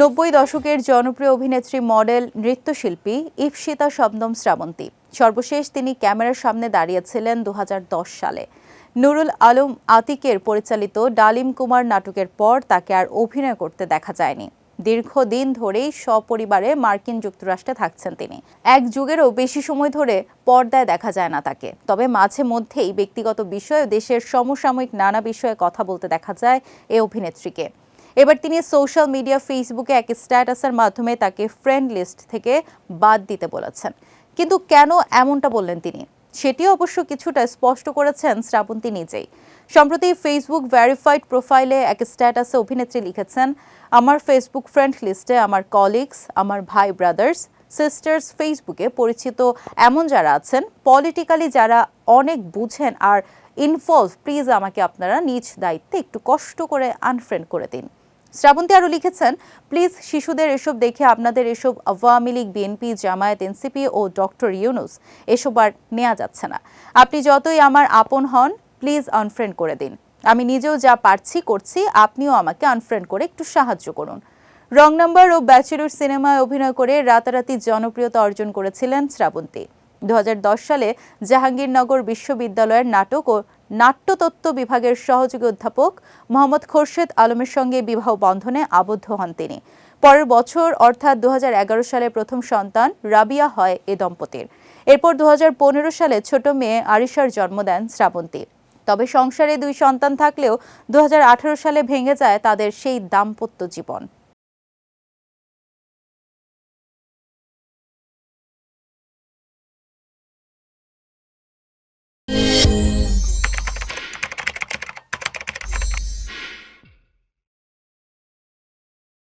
নব্বই দশকের জনপ্রিয় অভিনেত্রী, মডেল, নৃত্যশিল্পী ইপসিতা শবনম শ্রাবন্তী। সর্বশেষ তিনি ক্যামেরার সামনে দাঁড়িয়েছিলেন দু হাজার দশ সালে। নুরুল আলম আতিকের পরিচালিত ডালিম কুমার নাটকের পর তাকে আর অভিনয় করতে দেখা যায়নি। দীর্ঘদিন ধরেই সপরিবারে মার্কিন যুক্তরাষ্ট্রে থাকছেন তিনি। এক যুগেরও বেশি সময় ধরে পর্দায় দেখা যায় না তাকে। তবে মাঝে মধ্যেই ব্যক্তিগত বিষয়ে দেশের সমসাময়িক নানা বিষয়ে কথা বলতে দেখা যায় এই অভিনেত্রীকে। এবার তিনি সোশ্যাল মিডিয়া, ফেসবুকে এক স্ট্যাটাসের মাধ্যমে তাকে ফ্রেন্ড লিস্ট থেকে বাদ দিতে বলেছেন। কিন্তু কেন এমনটা বললেন তিনি? সেটিও অবশ্য কিছুটা স্পষ্ট করেছেন শ্রাবন্তী নিজেই। সম্প্রতি ফেসবুক ভেরিফাইড প্রোফাইলে এক স্ট্যাটাসে অভিনেত্রী লিখেছেন, আমার ফেসবুক ফ্রেন্ড লিস্টে আমার কলিগস আমার ভাই ব্রাদার্স সিস্টার্স ফেসবুকে পরিচিত এমন যারা আছেন পলিটিক্যালি যারা অনেক বুঝেন আর ইনভলভ প্লিজ আমাকে আপনারা নিজ দায়িত্বে একটু কষ্ট করে আনফ্রেন্ড করে দিন। শ্রাবন্তী আরও লিখেছেন, প্লিজ শিশুদের এসব দেখে আপনাদের এসব আওয়ামী লীগ বিএনপি জামায়াত এনসিপি ও ডক্টর ইউনুস এসব আর নেওয়া যাচ্ছে না। আপনি যতই আমার আপন হন, প্লিজ আনফ্রেন্ড করে দিন। আমি নিজেও যা পারছি করছি, আপনিও আমাকে আনফ্রেন্ড করে একটু সাহায্য করুন। রং নাম্বার ও ব্যাচেলর সিনেমায় অভিনয় করে রাতারাতি জনপ্রিয়তা অর্জন করেছিলেন শ্রাবন্তী। দু হাজার দশ সালে জাহাঙ্গীরনগর বিশ্ববিদ্যালয়ের নাটক ও নাট্যতত্ত্ব বিভাগের সহযোগী অধ্যাপক মোহাম্মদ খোরশেদ আলমের সঙ্গে বিবাহ বন্ধনে আবদ্ধ হন তিনি। পরের বছর অর্থাৎ দুহাজার এগারো সালে প্রথম সন্তান রাবিয়া হয় এ দম্পতির। এরপর দু হাজার পনেরো সালে ছোট মেয়ে আরিশার জন্ম দেন শ্রাবন্তী। তবে সংসারে দুই সন্তান থাকলেও দু হাজার আঠারো সালে ভেঙে যায় তাদের সেই দাম্পত্য জীবন।